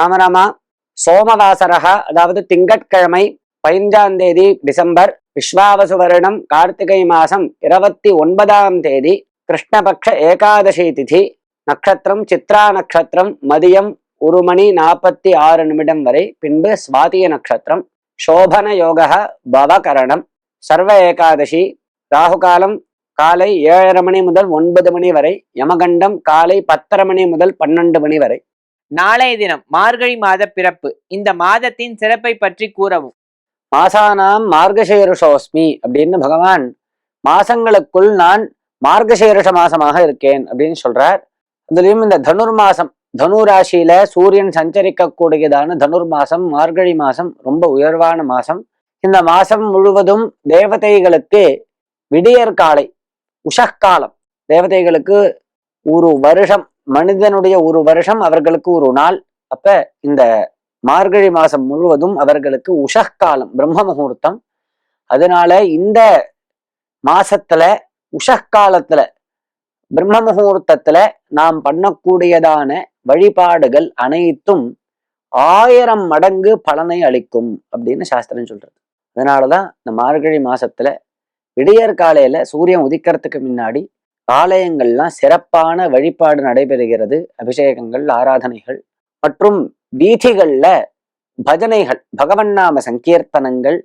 ராமராமா சோமவாசரக அதாவது திங்கட்கிழமை பதினஞ்சாம் தேதி டிசம்பர் விஸ்வாவசு வருடம் கார்த்திகை மாசம் இருபத்தி ஒன்பதாம் தேதி கிருஷ்ணபக்ஷ ஏகாதசி திதி நட்சத்திரம் சித்ரா நட்சத்திரம் மதியம் ஒரு மணி நாற்பத்தி ஆறு நிமிடம் வரை பின்பு சுவாதிய நட்சத்திரம் சோபன யோக பவகரணம் சர்வ ஏகாதசி ராகுகாலம் காலை ஏழரை மணி முதல் ஒன்பது மணி வரை யமகண்டம் காலை பத்தரை மணி முதல் பன்னெண்டு மணி வரை. நாளைய தினம் மார்கழி மாத பிறப்பு. இந்த மாதத்தின் சிறப்பை பற்றி கூறவும். மாசானாம் மார்கசேருஷோஸ்மி அப்படின்னு பகவான் மாசங்களுக்குள் நான் மார்கசேருஷ மாசமாக இருக்கேன் அப்படின்னு சொல்றார். அதுலயும் இந்த தனுர் மாசம் தனு ராசியில சூரியன் சஞ்சரிக்கக்கூடியதான தனுர் மாசம் மார்கழி மாசம் ரொம்ப உயர்வான மாசம். இந்த மாசம் முழுவதும் தேவதைகளுக்கு விடியற் காலை உஷக்காலம். தேவதைகளுக்கு ஒரு வருஷம் மனிதனுடைய ஒரு வருஷம் அவர்களுக்கு ஒரு நாள். அப்ப இந்த மார்கழி மாசம் முழுவதும் அவர்களுக்கு உஷக்காலம் பிரம்ம முகூர்த்தம். அதனால இந்த மாசத்துல உஷக்காலத்துல பிரம்ம முகூர்த்தத்துல நாம் பண்ணக்கூடியதான வழிபாடுகள் அனைத்தும் ஆயிரம் மடங்கு பலனை அளிக்கும் அப்படின்னு சாஸ்திரம் சொல்றது. அதனாலதான் இந்த மார்கழி மாசத்துல விடியற் காலையில சூரியன் உதிக்கிறதுக்கு முன்னாடி ஆலயங்கள்லாம் சிறப்பான வழிபாடு நடைபெறுகிறது. அபிஷேகங்கள் ஆராதனைகள் மற்றும் வீதிகள்ல பஜனைகள் பகவன் நாம சங்கீர்த்தனங்கள்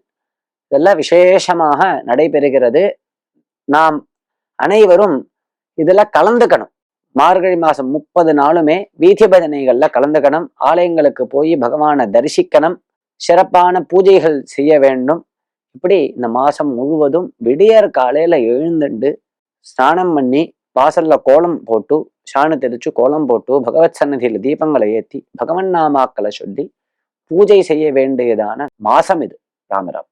இதெல்லாம் விசேஷமாக நடைபெறுகிறது. நாம் அனைவரும் இதில் கலந்துக்கணும். மார்கழி மாதம் முப்பது நாளுமே வீதி பஜனைகளில் கலந்துக்கணும். ஆலயங்களுக்கு போய் பகவானை தரிசிக்கணும். சிறப்பான பூஜைகள் செய்ய வேண்டும். இப்படி இந்த மாதம் முழுவதும் விடியற் காலையில் எழுந்துண்டு ஸ்நானம் பண்ணி வாசல்ல கோலம் போட்டு சாணம் தெளிச்சு கோலம் போட்டு பகவத் சன்னதியில தீபங்களை ஏத்தி பகவன் நாமாக்களை சொல்லி பூஜை செய்ய வேண்டியதான மாசம் இது ராமராம்.